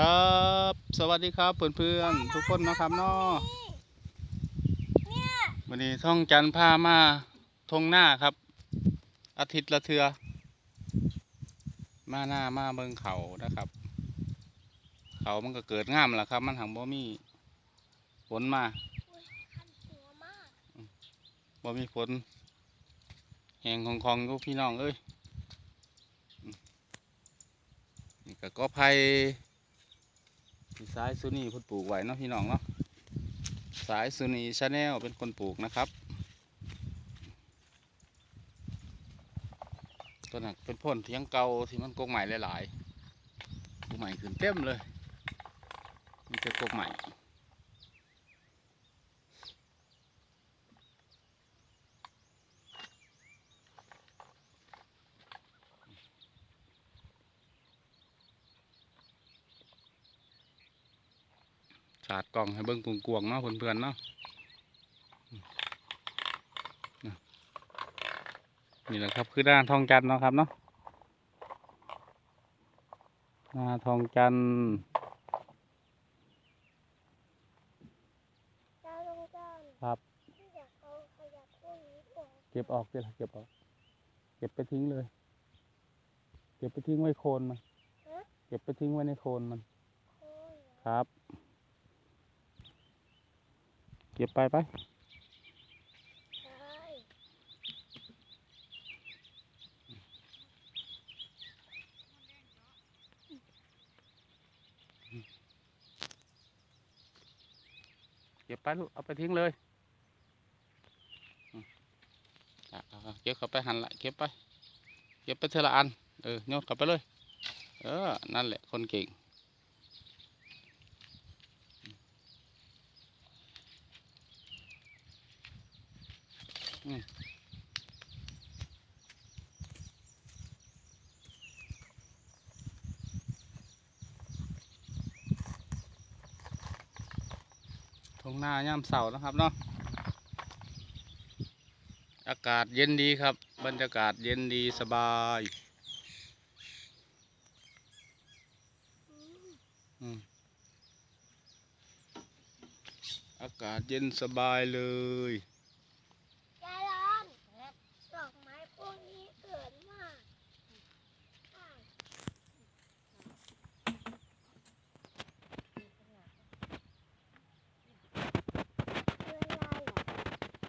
ครับ สวัสดีครับเพื่อนๆทุกคนนะครับเนาะเนี่ยวันนี้ท่องจันทร์พามาทงหน้าครับ อาทิตย์ละเทือ มาหน้ามาเบิงเขานะครับ เขามันก็เกิดงามแหละครับ มันหังบ่มีฝนมาอุ๊ยคันหัวมากบ่มีฝนแหงของของอยู่พี่น้องเอ้ยอืมนี่ก็ก็ไผ่ที่ สายสุนีเพิ่นปลูกไว้เนาะพี่น้องเนาะสายสุนีชาแนลเป็นคนปลูกนะครับตัวนั้นเป็นพ่นเทียงเก่าที่มันกกใหม่หลายๆกกใหม่ขึ้นเต็มเลยมีแต่กกใหม่าดกล่องให้เบิ้งกวงๆเนาะเพื่อนๆเนาะนี่แหละครับคือด้านทองจันทร์เนาะครับเนาะหน้าทองจันทร์เจ้าต้องการครับที่อยากเอาขยะพวกนี้ออกเก็บออกเดี๋ยวเก็บออก เก็บไปทิ้งเลย เก็บไปทิ้งไว้โคนมันเก็บไปทิ้งไว้ในโคนมันโค่นเหรอครับ เก็บไปไปเก็บไปลูกเอาไปทิ้งเลยเก็บเข้าไปหันละเก็บไป เก็บไปเทอละอัน เออโยนเข้าไปเลย เออ นั่นแหละคนเก่ง ทงหน้าย่ามเสาร์นะครับเนาะอากาศเย็นดีครับ บรรยากาศเย็นดีสบายอากาศเย็นสบายเลยายร้อนดอกไม้พวกนี้เกิดมากใช่คืออะไรอะ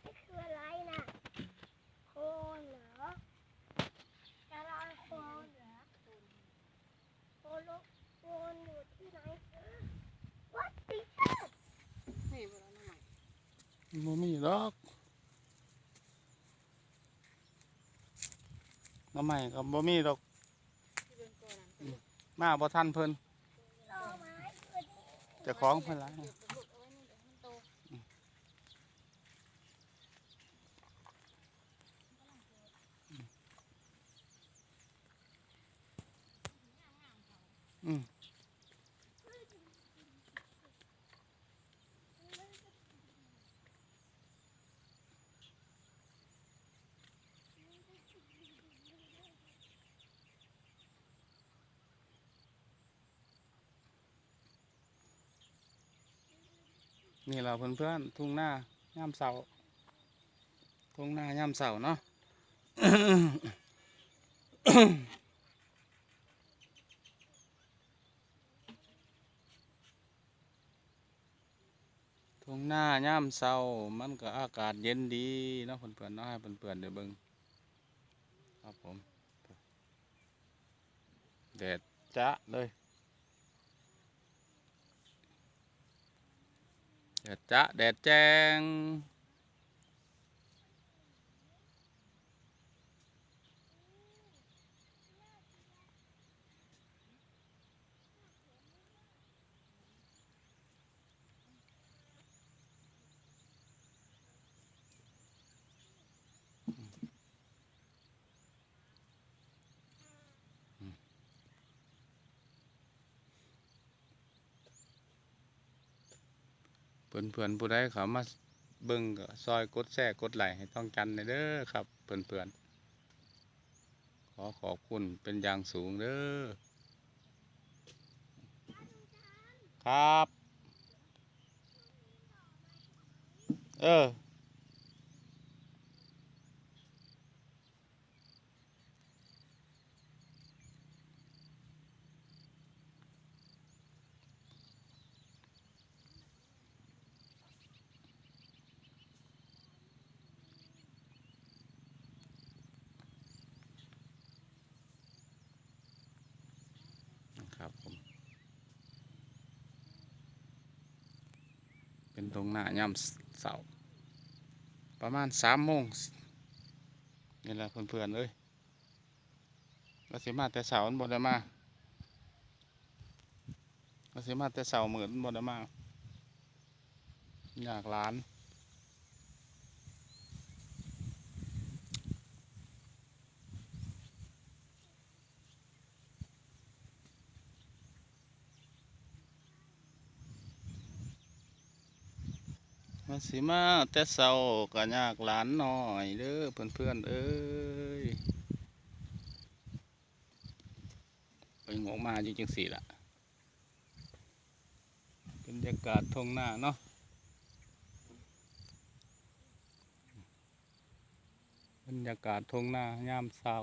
นี่คืออะไรน่ะโคนเหรอจะลอยโคนเหรอโคนลูกโคนอยู่ที่ไหนวัดติเตอร์ บ่มีหรอกน้ำใหม่กับบ่มีดอก มาบ่ทันเพิ่นดอกไม้ตัวนี้เจะคล้าของเพิ่นหละอืม นี่เราเพื่อนๆทุ่งหน้าย่ามเสาทุ่งหน้าย่ามเสาเนาะทุ่งหน้าย่ามเสามันก็อากาศเย็นดีเนาะเพื่อนๆเนาะให้เพื่อนๆเดี๋ยวเบิ่งครับผมแดดจ้าเลย แดดจ้าแดดแจ้ง เพื่อนๆผู้ใดเขามาเบิ้งก็ซอยกดแทรกกดไหลให้ต้องจันในเด้อครับ เพื่อนๆขอขอบคุณเป็นอย่างสูงเด้อครับ เออ ครับผม เป็นตรงหน้ายามเสาประมาณสามโมงนี่แหละเพื่อนๆเอ้ยเราสิมาแต่เสาร์มันบ่ได้มาเราสิมาแต่เสาร์เหมือนบ่ได้มาอยากล้าน สิมาแต่เศร้าก็ยากหลานหน่อยเด้อเพื่อนเพื่อนๆเอ้ยไปงงมาอยู่จังสี่ละบรรยากาศทงหน้าเนาะบรรยากาศทงหน้ายามเศร้า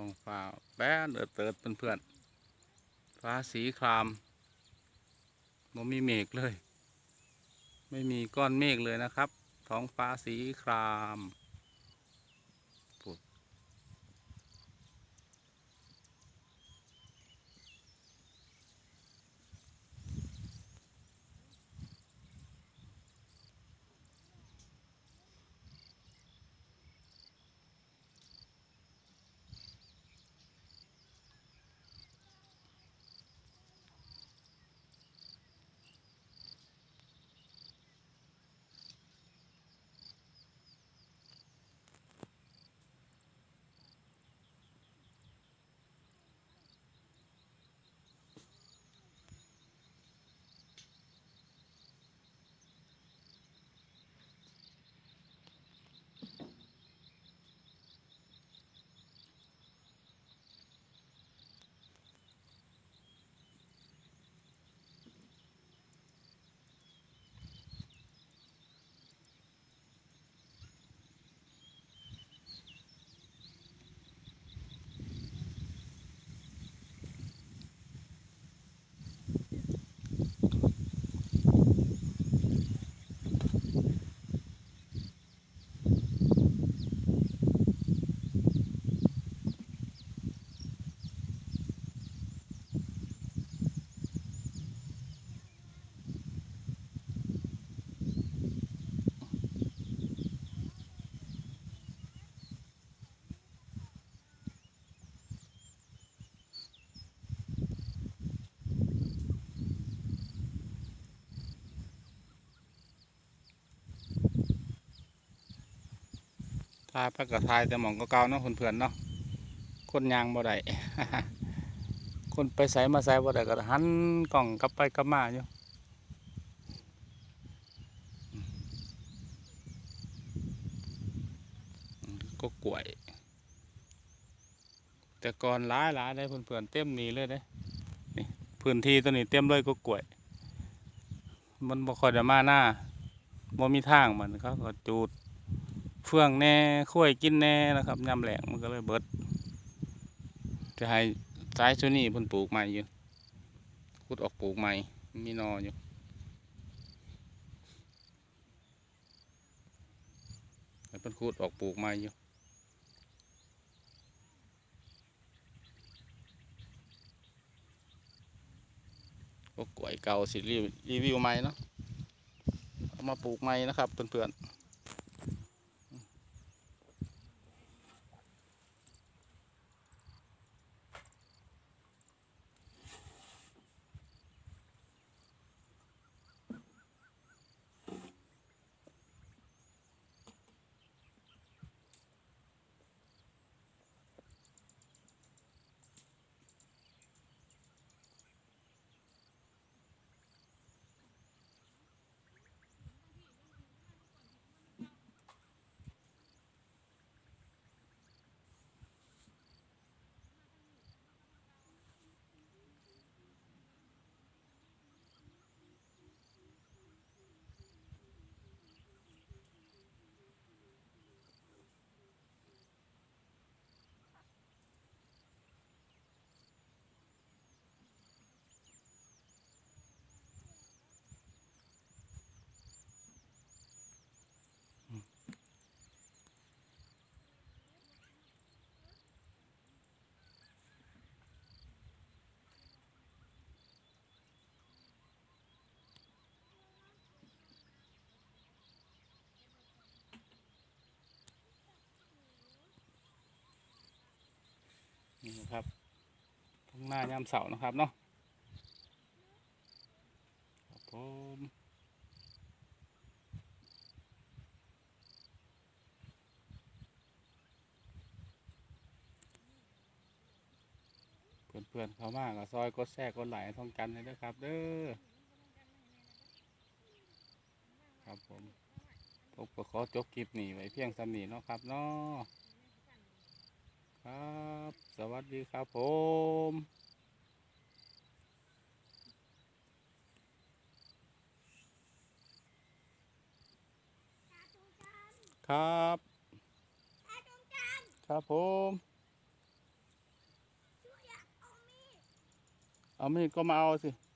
ท้องฟ้าแป้นเอิดเติดเพื่อนๆฟ้าสีครามไม่มีเมฆเลย ไม่มีก้อนเมฆเลยนะครับ ท้องฟ้าสีคราม ทายไปกับทายแต่หมองก็เก่าเนาะเพื่อนเนาะคนยางบ่ได้คนไปใส่มาใส่บ่ได้ก็หันกล่องกลับไปกลับมาอยู่ก็กล้วย แต่ก่อนหลายหลายได้เพื่อนๆเต็มนี้เลยเด้นี่พื้นที่ตัวนี้เต็มเลยก็กล้วย มันบ่ค่อยได้มาหน้าบ่มีทางมันเขาก็จูด เฟื่องแน่ข้วยกินแน่นะครับยำแหลงมันก็เลยเบิด จะให้สายชุนี่เพิ่นปลูกใหม่อยู่ขุดออกปลูกใหม่มีนออยู่เพิ่นขุดออกปลูกใหม่อยู่ก็กล้วยเก่าสิรีรีวิวใหม่เนาะเอามาปลูกใหม่นะครับเพื่อนๆ ครับท้องหน้ายามเสาร์นะครับเนาะครับผมเพื่อนๆเขามากก็ซอยกดแทรกกดไหลท่องกันเลยนะครับ เด้อครับผมผมก็ขอจบคลิปนี้ไว้เพียงสำนีเนาะครับเนาะ ครับ สวัสดีครับผมตาตุงจันครับตาตุงจันครับผมช่วยอยากเอามีดเอามีดก็มาเอาสิเ